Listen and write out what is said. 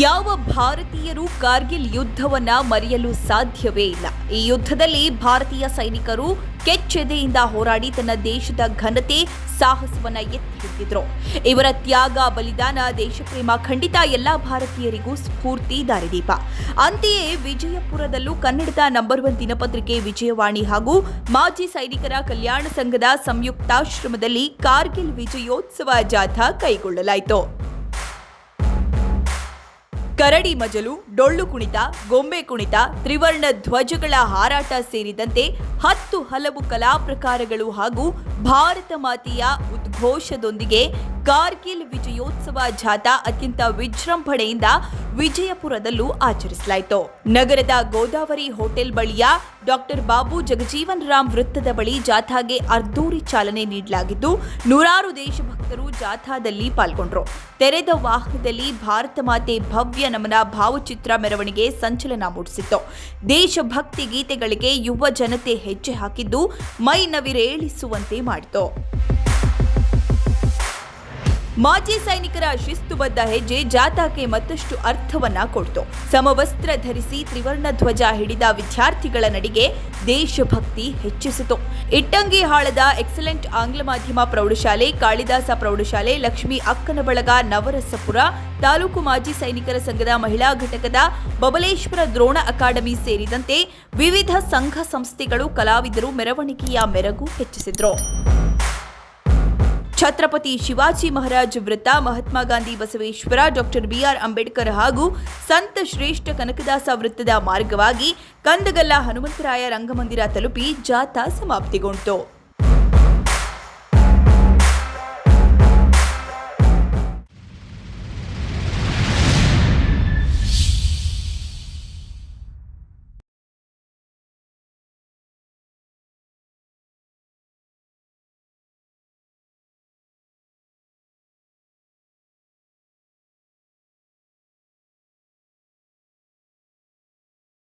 ಯಾವ ಭಾರತೀಯರು ಕಾರ್ಗಿಲ್ ಯುದ್ಧವನ್ನ ಮರೆಯಲು ಸಾಧ್ಯವೇ ಇಲ್ಲ? ಈ ಯುದ್ಧದಲ್ಲಿ ಭಾರತೀಯ ಸೈನಿಕರು ಕೆಚ್ಚೆದೆಯಿಂದ ಹೋರಾಡಿ ತನ್ನ ದೇಶದ ಘನತೆ ಸಾಹಸವನ್ನ ಎತ್ತಿ ಹಿಡಿದಿದ್ರು ಇವರ ತ್ಯಾಗ, ಬಲಿದಾನ, ದೇಶಪ್ರೇಮ ಖಂಡಿತ ಎಲ್ಲ ಭಾರತೀಯರಿಗೂ ಸ್ಫೂರ್ತಿ ದಾರಿದೀಪ. ಅಂತೆಯೇ ವಿಜಯಪುರದಲ್ಲೂ ಕನ್ನಡದ ನಂಬರ್ ಒನ್ ದಿನಪತ್ರಿಕೆ ವಿಜಯವಾಣಿ ಹಾಗೂ ಮಾಜಿ ಸೈನಿಕರ ಕಲ್ಯಾಣ ಸಂಘದ ಸಂಯುಕ್ತಾಶ್ರಮದಲ್ಲಿ ಕಾರ್ಗಿಲ್ ವಿಜಯೋತ್ಸವ ಜಾಥಾ ಕೈಗೊಳ್ಳಲಾಯಿತು. ಕರಡಿ ಮಜಲು, ಡೊಳ್ಳು ಕುಣಿತ, ಗೊಂಬೆ ಕುಣಿತ, ತ್ರಿವರ್ಣ ಧ್ವಜಗಳ ಹಾರಾಟ ಸೇರಿದಂತೆ ಹತ್ತು ಹಲವು ಕಲಾ ಪ್ರಕಾರಗಳು ಹಾಗೂ ಭಾರತ ಮಾತೆಯ ಉದ್ಘೋಷದೊಂದಿಗೆ ಕಾರ್ಗಿಲ್ ವಿಜಯೋತ್ಸವ ಜಾಥಾ ಅತ್ಯಂತ ವಿಜೃಂಭಣೆಯಿಂದ ವಿಜಯಪುರದಲ್ಲೂ ಆಚರಿಸಲಾಯಿತು. ನಗರದ ಗೋದಾವರಿ ಹೋಟೆಲ್ ಬಳಿಯ ಡಾಕ್ಟರ್ ಬಾಬು ಜಗಜೀವನ್ ರಾಮ್ ವೃತ್ತದ ಬಳಿ ಜಾಥಾಗೆ ಅರ್ಧೂರಿ ಚಾಲನೆ ನೀಡಲಾಗಿದ್ದು, ನೂರಾರು ದೇಶಭಕ್ತರು ಜಾಥಾದಲ್ಲಿ ಪಾಲ್ಗೊಂಡರು. ತೆರೆದ ವಾಹನದಲ್ಲಿ ಭಾರತ ಮಾತೆ ಭವ್ಯ ನಮನ ಭಾವಚಿತ್ರ ಮೆರವಣಿಗೆ ಸಂಚಲನ ಮೂಡಿಸಿತ್ತು. ದೇಶಭಕ್ತಿ ಗೀತೆಗಳಿಗೆ ಯುವ ಜನತೆ ಹೆಜ್ಜೆ ಹಾಕಿದ್ದು ಮೈ ನವಿರೇಳಿಸುವಂತೆ ಮಾಡಿತು. ಮಾಜಿ ಸೈನಿಕರ ಶಿಸ್ತುಬದ್ಧ ಹೆಜ್ಜೆ ಜಾಥಾಕ್ಕೆ ಮತ್ತಷ್ಟು ಅರ್ಥವನ್ನ ಕೊಡ್ತು. ಸಮವಸ್ತ್ರ ಧರಿಸಿ ತ್ರಿವರ್ಣ ಧ್ವಜ ಹಿಡಿದ ವಿದ್ಯಾರ್ಥಿಗಳ ನಡಿಗೆ ದೇಶಭಕ್ತಿ ಹೆಚ್ಚಿಸಿತು. ಇಟ್ಟಂಗಿ ಹಾಳದ ಎಕ್ಸಲೆಂಟ್ ಆಂಗ್ಲ ಮಾಧ್ಯಮ ಪ್ರೌಢಶಾಲೆ, ಕಾಳಿದಾಸ ಪ್ರೌಢಶಾಲೆ, ಲಕ್ಷ್ಮಿ ಅಕ್ಕನ ಬಳಗ ನವರಸಪುರ ತಾಲೂಕು ಮಾಜಿ ಸೈನಿಕರ ಸಂಘದ ಮಹಿಳಾ ಘಟಕದ ಬಬಲೇಶ್ವರ ದ್ರೋಣ ಅಕಾಡೆಮಿ ಸೇರಿದಂತೆ ವಿವಿಧ ಸಂಘ ಸಂಸ್ಥೆಗಳು ಕಲಾವಿದರು ಮೆರವಣಿಗೆಯ ಮೆರಗು ಹೆಚ್ಚಿಸಿದ್ರು. ಛತ್ರಪತಿ ಶಿವಾಜಿ ಮಹಾರಾಜ್ ವೃತ್ತ Mahatma Gandhi Basaveshwara, doctor B R Ambedkar ಹಾಗೂ ಸಂತ ಶ್ರೇಷ್ಠ ಕನಕದಾಸ ವೃತ್ತದ ಮಾರ್ಗವಾಗಿ ಕಂದಗಲ್ಲ ಹನುಮಂತರಾಯ ರಂಗಮಂದಿರ ತಲುಪಿ ಜಾಥಾ ಸಮಾಪ್ತಿಗೊಂಡಿತು.